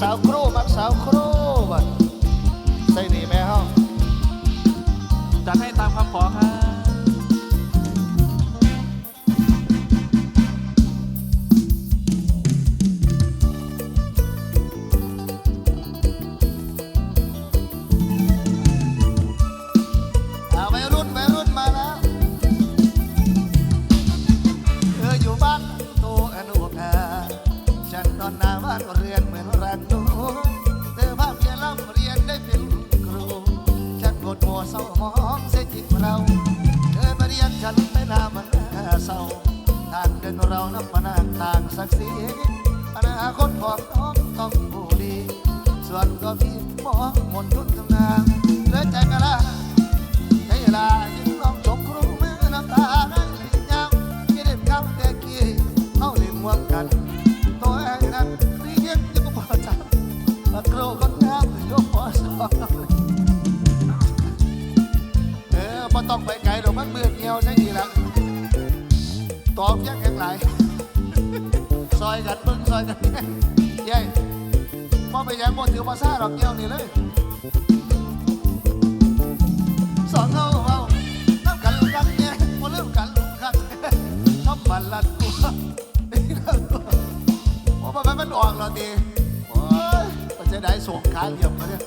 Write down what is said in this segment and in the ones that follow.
สาวครูมักสาวครูบัดใส่นี่แม่เฮาจัดให้ตามคำขอครับ ฉันไม่น่ามันน่าเศร้าทางเดินเรานับมานาต่างศักดิ์ศรีอนาคตของน้องต้องผู้ดี ส่วนก็พี่มองมนทุนทำงานเหลือใจกะลาใช้เวลายิ่งลองจบครูมือน้ำตา เลยกันแย่ยัยพอไปยังบ่ถือภาษาดอกเงี้ยวนี่เลยสองเอาเอาน้ำกันกันเนี่ยมาเริ่มกันกันชอบบันลัดกูนี่นะโอ้มันมันออกแล้วดีโอ้ยมันจะได้ส่งขาเหลี่ยมมาเนี่ย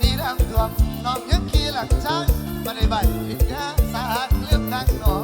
นี่นะตัวน้องยังขี่หลังช้างมาในใบวิญญาสาหัสเรื่องนั่งนอ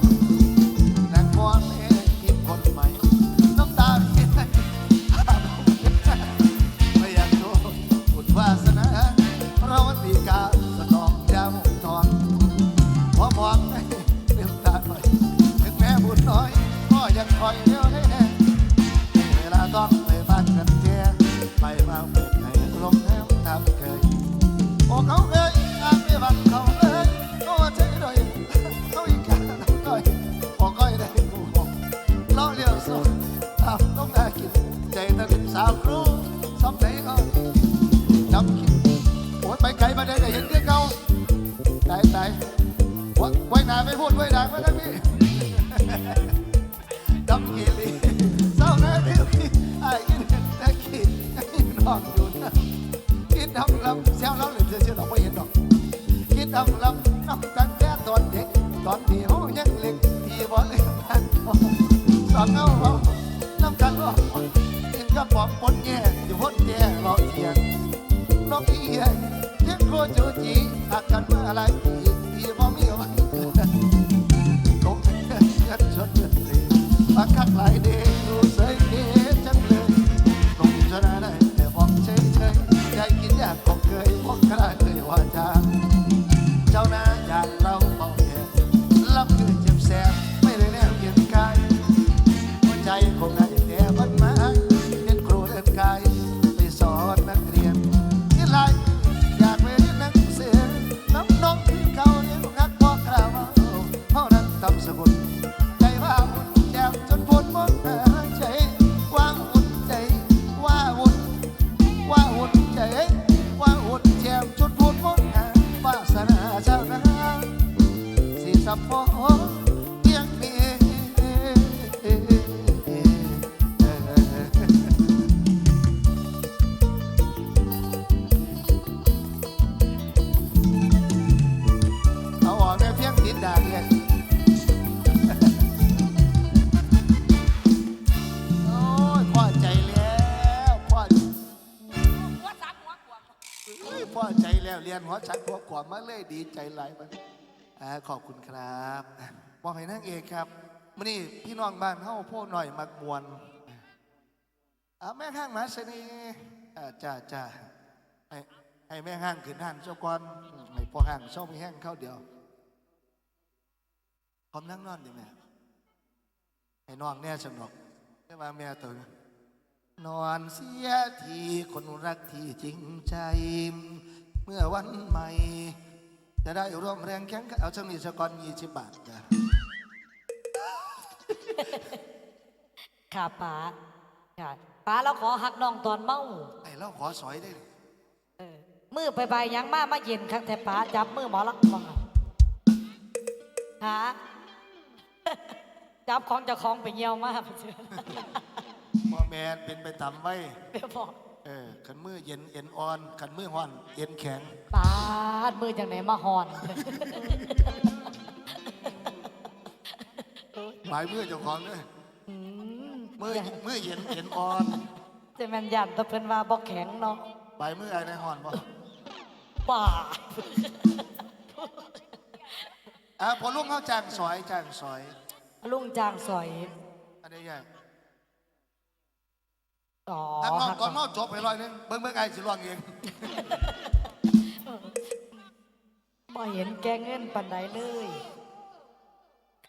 นแย่เราเอียนนกเอียเลี้ยงโคจูจีอากกันเมื่อไรปีปีบ่มีวัน หัวชักหัวขวามาเลยดีใจหลายมันอ่าขอบคุณครับบอกให้นางเอกครับมื่อนี้พี่น้องบ้านเฮาพวกหน่อยมักมวนอ่าแม่ข้างมาเสนีจ้าจ้าให้ให้แม่ห้างขึ้นห้างเจ้าก่อนให้พ่อห้างเช่ามีแห้งเข้าเดียวพร้อมนั่งนอนดิแม่ให้น้องแน่สนุกไม่ว่าแม่ตัวนอนเสียทีคนรักที่จริงใจ เมื่อวันใหม่ จะได้ร่วมแรงแข่งขันเอาช่างนี้สกอนยี่สิบบาทจ้ะค่ะป๋าค่ะป๋าเราขอหักน้องตอนเมาไอ้เราขอสอยได้ เออมือไปใบยังมามาเย็นครั้งแต่ป๋าจับมือหมอลักบังหาจับของเจะของไปเยี่ยวมากบ่แมนเป็นไปตามไว้ เดี๋ยวบอก เออขันมือเย็นเอ็นอ่อนขันมือห่อน เอ็นแข็งปาดมือจังไหนมาหอนปลายมือเจ้าของเด้ออืมมือมือเย็นเอ็นอ่อนจะแม่นยันแตะเพิ่นว่าบ่แข็งเนาะปลายมือไอ้ในห่อนบ่ป่าดอะพอลุงเขาจ้างซอยจ้างซอยลุงจางสอย อันนี้ใหญ่ อ๋อทำนองหักก่อนเมาจบไปร้อยหนึงเบิ่งเบิ่งไอ้สิร้องเองบ่เห็นแกเงินปานใดเลย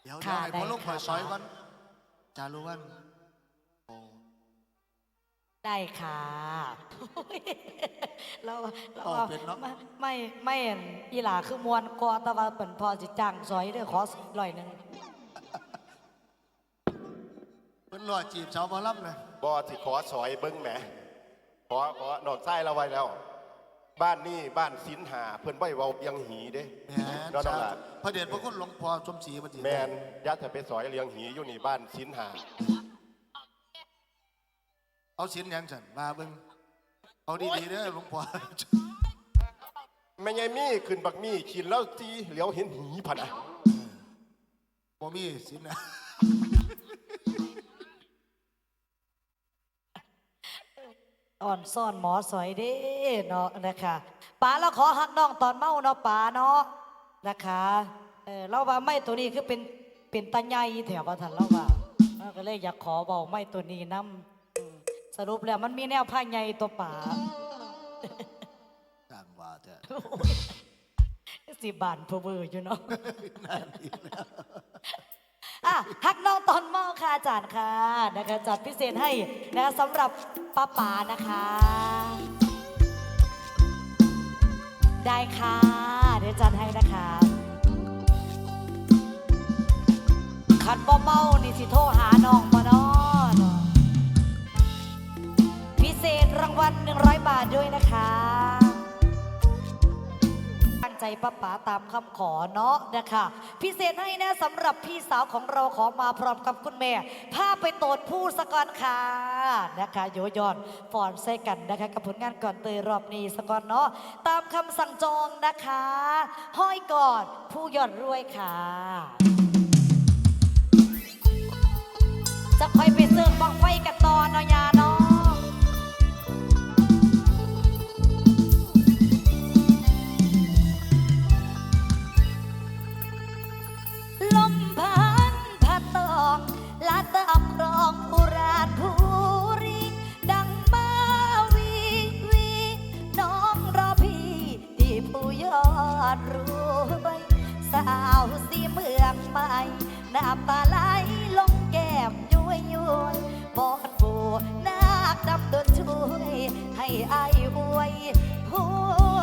เดี๋ยวค่ะเดี๋ยวให้พอลุงได้คอยค่ะซอยก่อนจารู้วันโอ้ได้ค่ะเราเราอ๋อว่าเป็นเนาะไม่ไม่ไม่เห็นอีหลาคือมวนกอแต่ว่าเปิ่นพอสิจ้างสอยเด้อขอร้อยหนึงเพิ่นรอจีบสาวบ่รับเลย บอสิขอสอยเบิ้งแหมขอขอนอกไส้เราไว้แล้ว บ้านนี่บ้านสินหาเพื่อนไว้เว้าเบียงหีเด้แหมเราต้องละพระเดชพระคุณหลวงพ่อชมศรีปฏิแมนยัดจะไปสอยเลียงหีอยู่นี่บ้านสินหาเอาสินหยังสั่นมาเบิ่งเอาดีๆเด้อหลวงพ่อไม่ไงมี่ขึ้นบักมี่ขินแล้วจีเหลียวเห็นหีผ่ะนะบ่มีสินนะ อ่อนซ่อนหมอสอยเด้เนาะนะคะป๋าเราขอหักน้องตอนเมาเนาะป๋าเนาะนะคะเออเราว่าไม่ตัวนี้คือเป็นเป็นตาใหญ่แถวว่าทันเราว่าเราก็เลยอยากขอบอกไม่ตัวนี้นํสรุปแล้วมันมีแนวผ้าใหญ่ตัวป๋าต่างว่าแต่สิบานเพอเวอร์อยู่เนาะนั่น อะฮักน้องตอนเมาค่ะอาจารย์ค่ะนะคะจัดพิเศษให้นะคะสำหรับป้าป๋านะคะ ได้ค่ะ เดี๋ยวจัดให้นะคะขันบ่เมานี่สิโทรหาน้องมานาะเนพิเศษรางวัล100 บาทด้วยนะคะ ใจป้าป๋าตามคำขอเนาะนะคะ พิเศษให้นะสำหรับพี่สาวของเราขอมาพร้อมกับคุณแม่พาไปโตดผู้สกอนค่ะนะคะโยยอนฟอนใส่กันนะคะกับผลงานก่อนเตยรอบนี้สกอนเนาะตามคำสั่งจองนะคะ ห้อยก่อนผู้ยอดรวยค่ะ จะคอยไปเสิร์ฟบังไฟกันต่อเนาะยานายหน้ำตาไหลลงแก้มย้วยย้วยบอดบูนาคดำโดนช่วย ให้อายอวยหัว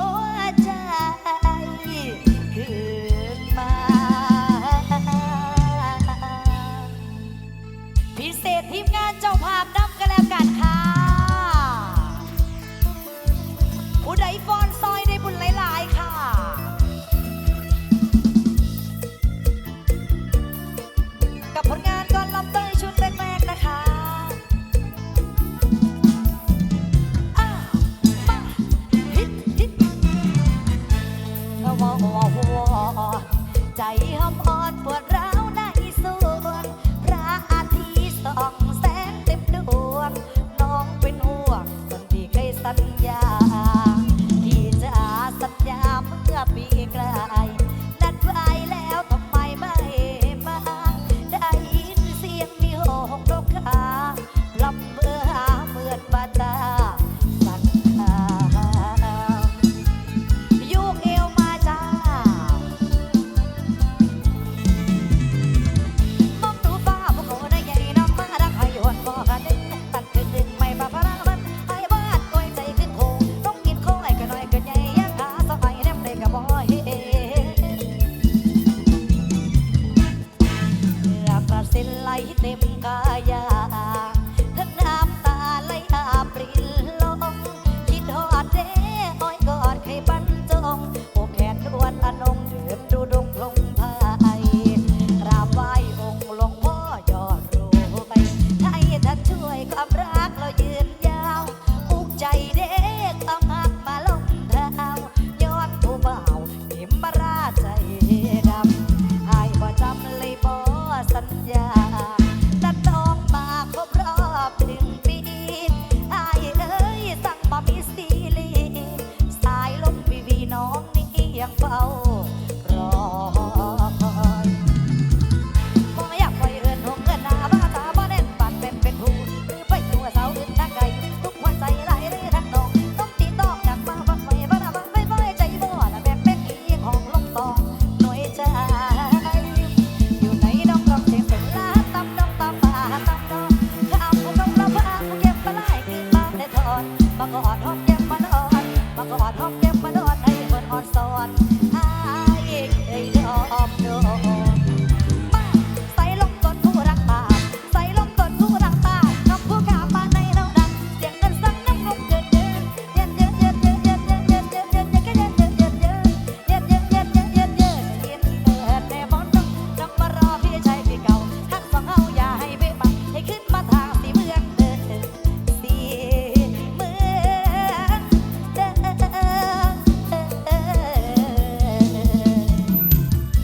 บบ่เห็น yang pa